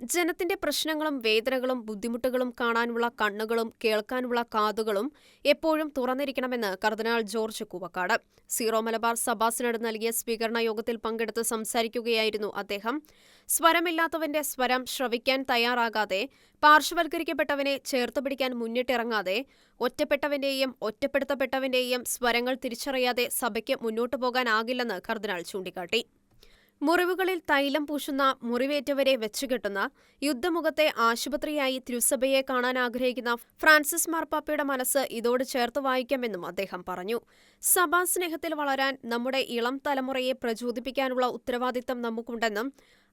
ജനത്തിന്റെ പ്രശ്നങ്ങളും വേദനകളും ബുദ്ധിമുട്ടുകളും കാണാനുള്ള കണ്ണുകളും കേൾക്കാനുള്ള കാതുകളും എപ്പോഴും തുറന്നിരിക്കണമെന്ന് cardinal George Koovakad. Syro Malabar സഭാസിനോട് നൽകിയ സ്വീകരണ യോഗത്തിൽ പങ്കെടുത്ത് സംസാരിക്കുകയായിരുന്നു അദ്ദേഹം. സ്വരമില്ലാത്തവന്റെ സ്വരം ശ്രവിക്കാൻ തയ്യാറാകാതെ പാർശ്വവൽക്കരിക്കപ്പെട്ടവനെ ചേർത്ത് പിടിക്കാൻ മുന്നിട്ടിറങ്ങാതെ ഒറ്റപ്പെട്ടവന്റെയും ഒറ്റപ്പെടുത്തപ്പെട്ടവന്റെയും സ്വരങ്ങൾ തിരിച്ചറിയാതെ സഭയ്ക്ക് മുന്നോട്ടു പോകാനാകില്ലെന്ന് കർദിനാൾ ചൂണ്ടിക്കാട്ടി. മുറിവുകളിൽ തൈലം പൂശുന്ന മുറിവേറ്റവരെ വെച്ചുകെട്ടുന്ന യുദ്ധമുഖത്തെ ആശുപത്രിയായി തിരുസഭയെ കാണാൻ ആഗ്രഹിക്കുന്ന ഫ്രാൻസിസ് മാർപ്പാപ്പയുടെ മനസ്സ് ഇതോട് ചേർത്ത് വായിക്കാമെന്നും അദ്ദേഹം പറഞ്ഞു. സഭാസ്നേഹത്തിൽ വളരാൻ നമ്മുടെ ഇളം തലമുറയെ പ്രചോദിപ്പിക്കാനുള്ള ഉത്തരവാദിത്തം നമുക്കുണ്ടെന്നും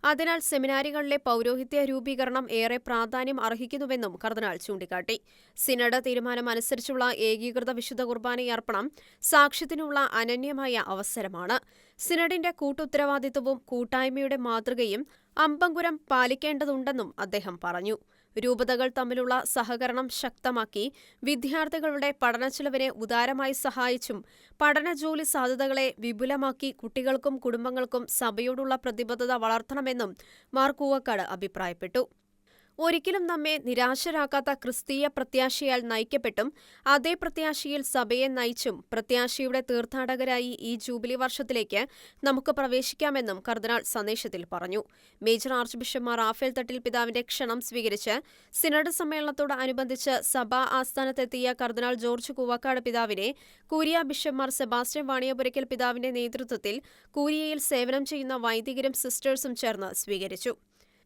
അതിനാൽ സെമിനാരികളിലെ പൗരോഹിത്യ രൂപീകരണം ഏറെ പ്രാധാന്യം അർഹിക്കുന്നുവെന്നും കർദിനാൾ ചൂണ്ടിക്കാട്ടി. സിനഡ് തീരുമാനം അനുസരിച്ചുള്ള ഏകീകൃത വിശുദ്ധ കുർബാനയർപ്പണം സാക്ഷ്യത്തിനുള്ള അനന്യമായ അവസരമാണ്. സിനഡിന്റെ കൂട്ടുത്തരവാദിത്വവും കൂട്ടായ്മയുടെ മാതൃകയും അമ്പങ്കുരം പാലിക്കേണ്ടതുണ്ടെന്നും അദ്ദേഹം പറഞ്ഞു. രൂപതകൾ തമ്മിലുള്ള സഹകരണം ശക്തമാക്കി വിദ്യാർത്ഥികളുടെ പഠനച്ചെലവിനെ ഉദാരമായി സഹായിച്ചും പഠന ജോലി സാധ്യതകളെ വിപുലമാക്കി കുട്ടികൾക്കും കുടുംബങ്ങൾക്കും സഭയോടുള്ള പ്രതിബദ്ധത വളർത്തണമെന്നും മാർ കൂവക്കാട് അഭിപ്രായപ്പെട്ടു ഒരിക്കലും നമ്മെ നിരാശരാക്കാത്ത ക്രിസ്തീയ പ്രത്യാശയാൽ നയിക്കപ്പെട്ടും അതേ പ്രത്യാശയിൽ സഭയെ നയിച്ചും പ്രത്യാശയുടെ തീർത്ഥാടകരായി ഈ ജൂബിലി വർഷത്തിലേക്ക് നമുക്ക് പ്രവേശിക്കാമെന്നും കർദിനാൾ സന്ദേശത്തിൽ പറഞ്ഞു. Major archbishop Raphael Thattil പിതാവിന്റെ ക്ഷണം സ്വീകരിച്ച് സിനഡ് സമ്മേളനത്തോട് അനുബന്ധിച്ച് സഭാ ആസ്ഥാനത്തെത്തിയ കർദിനാൾ ജോർജ് കൂവക്കാട് പിതാവിനെ കൂരിയ ബിഷപ്പ്മാർ സെബാസ്റ്റ്യൻ വാണിയപുരയ്ക്കൽ പിതാവിന്റെ നേതൃത്വത്തിൽ കൂരിയയിൽ സേവനം ചെയ്യുന്ന വൈദികരും സിസ്റ്റേഴ്സും ചേർന്ന് സ്വീകരിച്ചു.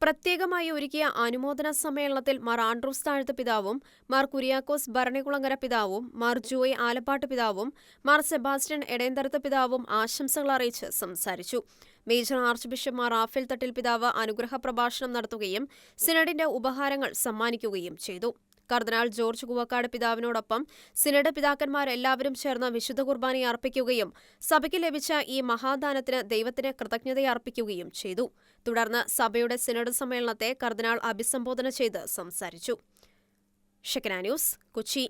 പ്രത്യേകമായി ഒരുക്കിയ അനുമോദന സമ്മേളനത്തിൽ മാർ ആൻഡ്രൂസ് താഴ്ത്ത പിതാവും മാർ കുര്യാക്കോസ് ഭരണികുളങ്ങര പിതാവും മാർ ജോയ് ആലപ്പാട്ട് പിതാവും മാർ സെബാസ്റ്റ്യൻ എടേന്തരത്ത് പിതാവും ആശംസകൾ അറിയിച്ച് സംസാരിച്ചു. Major archbishop Mar Raphael Thattil പിതാവ് അനുഗ്രഹ പ്രഭാഷണം നടത്തുകയും സിനഡിന്റെ ഉപഹാരങ്ങൾ സമ്മാനിക്കുകയും ചെയ്തു. കർദിനാൾ ജോർജ് കുവക്കാട് പിതാവിനോടൊപ്പം സിനഡ് പിതാക്കന്മാരെല്ലാവരും ചേർന്ന് വിശുദ്ധ കുർബാനയെ അർപ്പിക്കുകയും സഭയ്ക്ക് ലഭിച്ച ഈ മഹാദാനത്തിന് ദൈവത്തിന് കൃതജ്ഞതയർപ്പിക്കുകയും ചെയ്തു. തുടർന്ന് സഭയുടെ സിനഡ് സമ്മേളനത്തെ കർദിനാൾ അഭിസംബോധന ചെയ്ത് സംസാരിച്ചു. ന്യൂസ് കൊച്ചി.